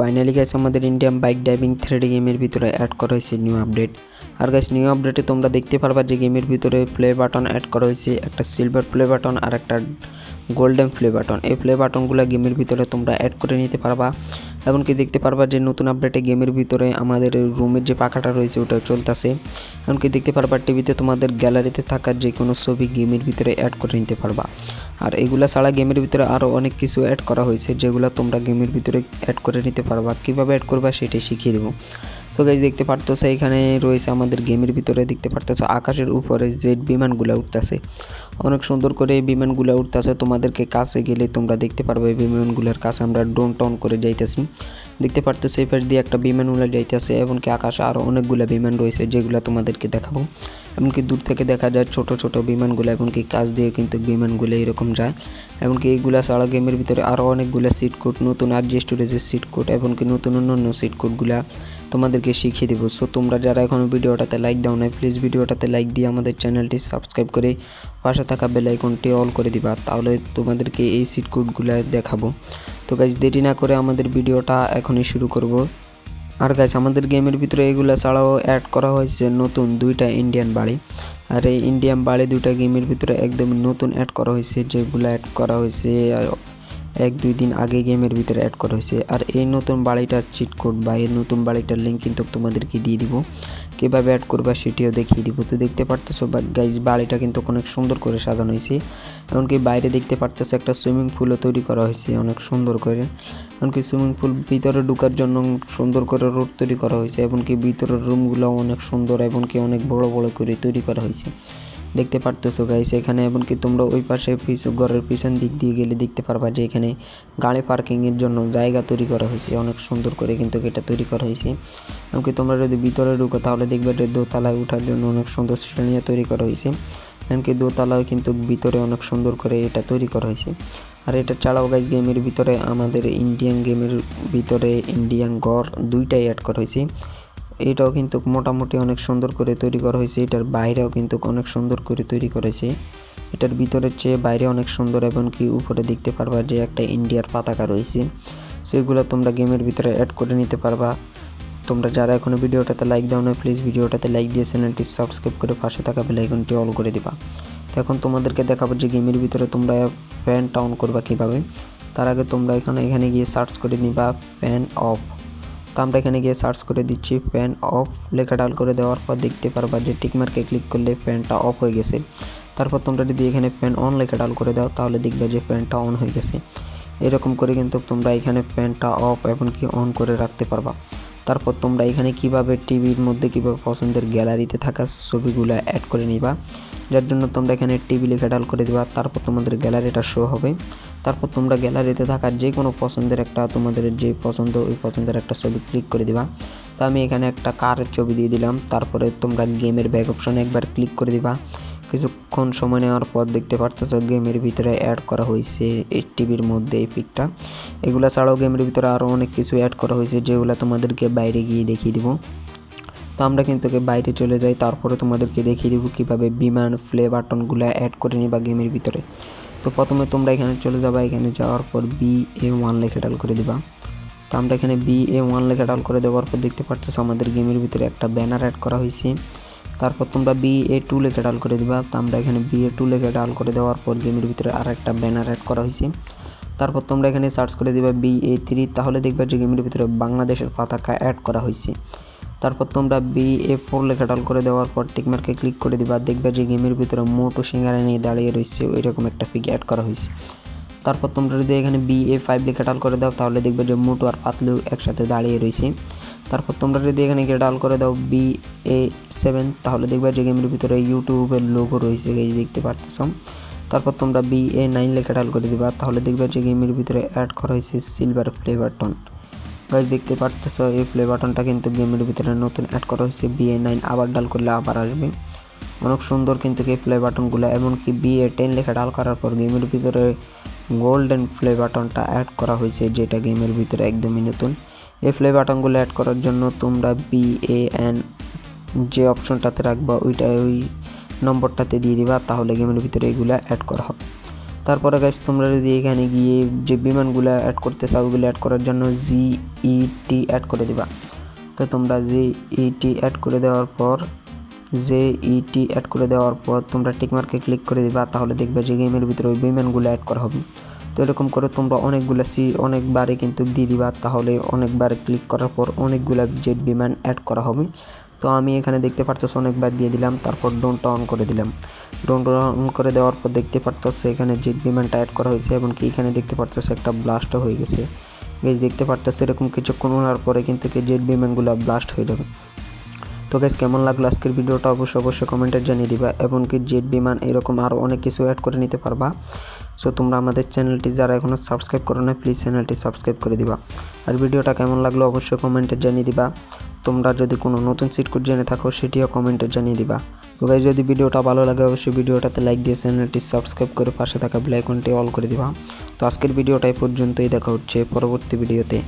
Finally guys আমাদের Indian bike driving three D গেমের ভিতরে অ্যাড করা হয়েছে নিউ আপডেট আর গাইস নিউ আপডেটে তোমরা দেখতে পারবা যে গেমের ভিতরে প্লে বাটন অ্যাড করা হয়েছে, একটা সিলভার প্লে বাটন আর একটা গোল্ডেন প্লে বাটন এই প্লে বাটনগুলো গেমের ভিতরে তোমরা অ্যাড করে নিতে পারবা। এমনকি দেখতে পারবা যে নতুন আপডেটে গেমের ভিতরে আমাদের রুমের যে পাখাটা রয়েছে ওটা চলতেছে। এমনকি দেখতে পারবা টিভিতে তোমাদের গ্যালারিতে থাকা যে কোনো ছবি গেমের ভিতরে অ্যাড করে নিতে পারবা। আর এগুলা ছাড়া গেমের ভিতরে আরও অনেক কিছু অ্যাড করা হয়েছে, যেগুলো তোমরা গেমের ভিতরে অ্যাড করে নিতে পারবা। কীভাবে অ্যাড করবা সেটাই শিখিয়ে দেবো। তো গাইজ দেখতে পারতেছে, এখানে রয়েছে আমাদের গেমের ভিতরে, দেখতে পারতেছে, আকাশের উপরে যে বিমানগুলো উঠতেছে। অনেক সুন্দর করে এই বিমানগুলো উঠতেছে, তোমাদেরকে কাছে গেলে তোমরা দেখতে পারবে এই বিমানগুলোর কাছে আমরা ড্রোন টন করে যাইতেছি। দেখতে পারতেছে এই পাশ দিয়ে একটা বিমান উড়ে যাইতেছে, এমনকি আকাশে আরও অনেকগুলো বিমান রয়েছে, যেগুলো তোমাদেরকে দেখাবো। এমনকি দূর থেকে দেখা যায় ছোট ছোট বিমানগুলো, এমনকি কাজ দিয়ে কিন্তু বিমানগুলো এরকম যায়। এমনকি এইগুলা ছাড়া গেমের ভিতরে আরও অনেকগুলো সিট কোড নতুন আর জি স্টোরেজের সিট কোড এমনকি নতুন অন্য অন্য সিট কোডগুলা তোমাদেরকে শিখিয়ে দেবো। সো তোমরা যারা এখনও ভিডিওটাতে লাইক দাও না প্লিজ ভিডিওটাতে লাইক দিয়ে আমাদের চ্যানেলটি সাবস্ক্রাইব করে পাশে থাকা বেল আইকনটি অল করে দিবা, তাহলে তোমাদেরকে এই সিট কোডগুলো দেখাবো। তো গাইজ দেরি না করে আমাদের ভিডিওটা এখনই শুরু করব। আর গাছ আমাদের গেমের ভিতরে এগুলো ছাড়াও অ্যাড করা হয়েছে নতুন দুইটা ইন্ডিয়ান বাড়ি। আর এই ইন্ডিয়ান বাড়ি দুইটা গেমের ভিতরে একদম নতুন অ্যাড করা হয়েছে, যেগুলো অ্যাড করা হয়েছে এক দুই দিন আগে গেমের ভিতরে অ্যাড করা হয়েছে। আর এই নতুন বাড়িটার চিট কোড বা এই নতুন বাড়িটার লিঙ্ক কিন্তু তোমাদেরকে দিয়ে দিব। কীভাবে অ্যাড করবা সেটিও দেখিয়ে দিব। তো দেখতে পারতেছো গাইজ বাড়িটা কিন্তু অনেক সুন্দর করে সাজানো হয়েছে। এমনকি বাইরে দেখতে পারতেছো একটা সুইমিং পুলও তৈরি করা হয়েছে অনেক সুন্দর করে। এমনকি সুইমিং পুল ভিতরে ঢুকার জন্য সুন্দর করে রোড তৈরি করা হয়েছে। এমনকি ভিতরের রুমগুলো অনেক সুন্দর, এমনকি অনেক বড় বড় করে তৈরি করা হয়েছে। দেখতে পারতেছো গাইস এখানে এমনকি তোমরা ওই পাশে পিছু, ঘরের পিছন দিক দিয়ে গেলে দেখতে পারবা যে এখানে গাড়ি পার্কিংয়ের জন্য জায়গা তৈরি করা হয়েছে। অনেক সুন্দর করে কিন্তু এটা তৈরি করা হয়েছে। এমনকি তোমরা যদি ভিতরে ঢুকো, তাহলে দেখবে যে দোতলায় ওঠার জন্য অনেক সুন্দর শ্রেণীও তৈরি করা হয়েছে। এমনকি দোতলায় কিন্তু ভিতরে অনেক সুন্দর করে এটা তৈরি করা হয়েছে। আর এটা ছাড়াও গাইজ গেমের ভিতরে আমাদের ইন্ডিয়ান গেমের ভিতরে ইন্ডিয়ান গড় দুইটাই অ্যাড করা হয়েছে। এটাও কিন্তু মোটামুটি অনেক সুন্দর করে তৈরি করা হয়েছে। এটার বাইরেও কিন্তু অনেক সুন্দর করে তৈরি করেছে। এটার ভিতরের চেয়ে বাইরে অনেক সুন্দর এবং কি উপরে দেখতে পারবা যে একটা ইন্ডিয়ার পতাকা রয়েছে। সেগুলো তোমরা গেমের ভিতরে অ্যাড করে নিতে পারবা। তোমরা যারা এখনও ভিডিওটাতে লাইক দাও না প্লিজ ভিডিওটাতে লাইক দিয়ে চ্যানেলটি সাবস্ক্রাইব করে পাশে থাকা বেলাইকনটি অল করে দিবা। তো এখন তোমাদেরকে দেখাবো যে গেমের ভিতরে তোমরা ফ্যানটা অন করবা কীভাবে। তার আগে তোমরা এখানে এখানে গিয়ে সার্চ করে নিবা ফ্যান অফ তো আমরা এখানে গিয়ে সার্চ করে দিচ্ছি ফ্যান অফ লেখা ডাল করে দেওয়ার পর দেখতে পারবা যে টিকমার্কে ক্লিক করলে ফ্যানটা অফ হয়ে গেছে। তারপর তোমরা যদি এখানে ফ্যান অন লেখা ডাল করে দাও তাহলে দেখবে যে ফ্যানটা অন হয়ে গেছে। এরকম করে কিন্তু তোমরা এখানে ফ্যানটা অফ এমনকি অন করে রাখতে পারবা। তারপর তোমরা এখানে কীভাবে টিভির মধ্যে কীভাবে পছন্দের গ্যালারিতে থাকা ছবিগুলো অ্যাড করে নিবা, যার জন্য তোমরা এখানে টিভি লেখা ডাল করে দিবা, তারপর তোমাদের গ্যালারিটা শো হবে। তারপর তোমরা গ্যালারিতে থাকা যে কোনো পছন্দের একটা তোমাদের যে পছন্দ, ওই পছন্দের একটা ছবি ক্লিক করে দিবা। তো আমি এখানে একটা কারের ছবি দিয়ে দিলাম। তারপরে তোমরা গেমের ব্যাক অপশনে একবার ক্লিক করে দিবা। কিছুক্ষণ সময় নেওয়ার পর দেখতে পারতেছো গেমের ভিতরে অ্যাড করা হয়েছে এই টিভির মধ্যে এই পিকটা এগুলো ছাড়াও গেমের ভিতরে আরও অনেক কিছু অ্যাড করা হয়েছে যেগুলো তোমাদেরকে বাইরে গিয়ে দেখিয়ে দিব। তো আমরা কিন্তু বাইরে চলে যাই, তারপরে তোমাদেরকে দেখিয়ে দেবো কীভাবে বিমান প্লে বাটনগুলো অ্যাড করে নিবা গেমের ভিতরে। তো প্রথমে তোমরা এখানে চলে যাবা, এখানে যাওয়ার পর বি এ ওয়ান লেখে ডাল করে দিবা। তো আমরা এখানে বি এ ওয়ান লেখে ডাল করে দেওয়ার পর দেখতে পাচ্ছ আমাদের গেমের ভিতরে একটা ব্যানার অ্যাড করা হয়েছে। তারপর তোমরা বি এ টু লেখে ডাল করে দিবা। তো আমরা এখানে বি এ টু লেখে ডাল করে দেওয়ার পর গেমের ভিতরে আর একটা ব্যানার অ্যাড করা হয়েছে। তারপর তোমরা এখানে সার্চ করে দিবা বি এ থ্রি তাহলে দেখবা যে গেমের ভিতরে বাংলাদেশের পতাকা অ্যাড করা হয়েছে। তারপর তোমরা বি এ ফোর লেখা ডাল করে দেওয়ার পর টিকমার্কে ক্লিক করে দিবা, দেখবে যে গেমের ভিতরে মোটো সিঙ্গারা নিয়ে দাঁড়িয়ে রয়েছে ওই রকম একটা পিক অ্যাড করা হয়েছে। তারপর তোমরা যদি এখানে বি এ ফাইভ লেখা ডাল করে দাও, তাহলে দেখবে যে মোটো আর পাতলু একসাথে দাঁড়িয়ে রয়েছে। তারপর তোমরা যদি এখানে গিয়ে ডাল করে দাও বি এ সেভেন তাহলে দেখবে যে গেমের ভিতরে ইউটিউবের লোগো রয়েছে, এই দেখতে পারতেছ। তারপর তোমরা বি এ নাইন লেখা ডাল করে দিবা, তাহলে দেখবে যে গেমের ভিতরে অ্যাড করা হয়েছে সিলভার ফ্লেভার টন গাইজ দেখতে পারতেছো, এই প্লে বাটনটা কিন্তু গেমের ভিতরে নতুন অ্যাড করা হয়েছে বিএ নাইন আবার ডাল করলে আবার আসবে। অনেক সুন্দর কিন্তু এই প্লে বাটনগুলো এমনকি বিএ টেন লেখা ডাল করার পর গেমের ভিতরে গোল্ডেন প্লে বাটনটা অ্যাড করা হয়েছে, যেটা গেমের ভিতরে একদমই নতুন। এই প্লে বাটনগুলো অ্যাড করার জন্য তোমরা বি এ এন যে অপশনটাতে রাখবা, ওইটা ওই নম্বরটাতে দিয়ে দিবা, তাহলে গেমের ভিতরে এগুলো অ্যাড করা হবে। তারপরে গাইস তোমরা যদি এখানে গিয়ে যে বিমানগুলো অ্যাড করতে চাও, ওগুলো অ্যাড করার জন্য জি ই টি অ্যাড করে দিবা। তো তোমরা জি ই টি অ্যাড করে দেওয়ার পর জি ই টি অ্যাড করে দেওয়ার পর তোমরা টিকমার্কে ক্লিক করে দিবা, তাহলে দেখবে যে গেমের ভিতরে ওই বিমানগুলো অ্যাড করা হবে। এরকম করে তোমরা অনেকগুলো সি অনেকবারে কিন্তু দিয়ে দিবা, তাহলে অনেকবার ক্লিক করার পর অনেকগুলো জেট বিমান অ্যাড করা হবে। তো আমি এখানে দেখতে পারতেছ অনেকবার দিয়ে দিলাম, তারপর ডোনটা অন করে দিলাম। ডোনটা অন করে দেওয়ার পর দেখতে পারতেছ এখানে জেট বিমানটা অ্যাড করা হয়েছে, এবং কি এখানে দেখতে পারতেছ একটা ব্লাস্টও হয়ে গেছে। এই দেখতে পারতেছ এরকম কিছুক্ষণ হওয়ার পরে কিন্তু জেট বিমানগুলো ব্লাস্ট হয়ে যাবে। তো গাইজ কেমন লাগল আজকের ভিডিওটা? অবশ্যই অবশ্যই কমেন্টে জানিয়ে দিবা এমনকি জেট বিমান এরকম আরও অনেক কিছু অ্যাড করে নিতে পারবা। সো তোমরা আমাদের চ্যানেলটি যারা এখনও সাবস্ক্রাইব করো না প্লিজ চ্যানেলটি সাবস্ক্রাইব করে দিবা। আর ভিডিওটা কেমন লাগল অবশ্যই কমেন্টে জানিয়ে দিবা। তোমরা যদি কোনো নতুন সিট কোড জেনে থাকো, সেটিও কমেন্টে জানিয়ে দিবা। তো গাইজ যদি ভিডিওটা ভালো লাগে, অবশ্যই ভিডিওটাতে লাইক দিয়ে চ্যানেলটি সাবস্ক্রাইব করে পাশে থাকা বেল আইকনটি অল করে দিবা। তো আজকের ভিডিওটাই পর্যন্তই, দেখা হচ্ছে পরবর্তী ভিডিওতে